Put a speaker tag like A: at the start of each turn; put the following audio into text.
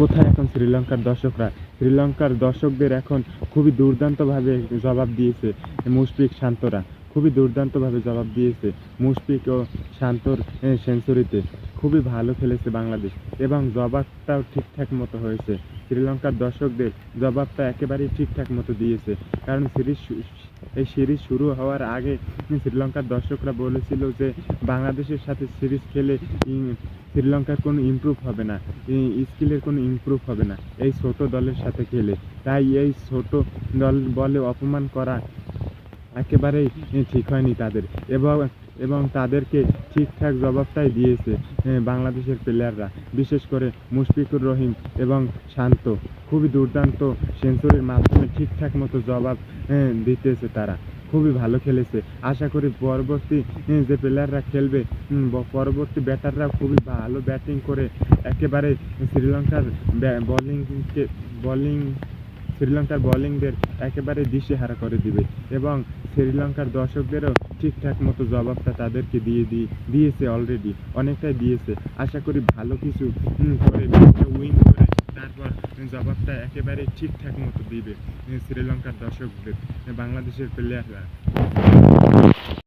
A: কোথায় এখন শ্রীলঙ্কার দর্শকরা? শ্রীলঙ্কার দর্শকদের এখন খুবই দুর্দান্তভাবে জবাব দিয়েছে মুশফিক শান্তরা। খুবই দুর্দান্তভাবে জবাব দিয়েছে মুশফিক ও শান্তর সেঞ্চুরিতে। খুবই ভালো খেলেছে বাংলাদেশ এবং জবাবটাও ঠিকঠাক মতো হয়েছে। শ্রীলঙ্কার দর্শকদের জবাবটা একেবারেই ঠিকঠাক মতো দিয়েছে। কারণ সিরিজ এই সিরিজ শুরু হওয়ার আগে শ্রীলঙ্কার দর্শকরা বলেছিল যে, বাংলাদেশের সাথে সিরিজ খেলে শ্রীলঙ্কার কোনো ইমপ্রুভ হবে না। স্কিলের কোনো ইমপ্রুভ হবে না। এই ছোট দলের সাথে খেলে। তাই এই ছোট দল বলে অপমান করা একেবারেই ঠিক হয়নি তাদের। এবং এবং তাদেরকে ঠিকঠাক জবাবটাই দিয়েছে বাংলাদেশের প্লেয়াররা বিশেষ করে মুশফিকুর রহিম এবং শান্ত। খুবই দুর্দান্ত সেঞ্চুরির মাধ্যমে ঠিকঠাক মতো জবাব দিতেছে তারা। খুবই ভালো খেলেছে। আশা করি পরবর্তী যে প্লেয়াররা খেলবে পরবর্তী ব্যাটাররা খুবই ভালো ব্যাটিং করে একেবারে শ্রীলঙ্কার বলিংকে বলিং শ্রীলঙ্কার বোলিংদের একেবারে দিশেহারা করে দিবে এবং শ্রীলঙ্কার দর্শকদেরও ঠিকঠাক মতো জবাবটা তাদেরকে দিয়ে দিয়ে দিয়েছে অলরেডি অনেকটাই দিয়েছে। আশা করি ভালো কিছু করে উইন করে তারপর জবাবটা একেবারে ঠিকঠাক মতো দিবে শ্রীলঙ্কার দর্শকদের বাংলাদেশের প্লেয়াররা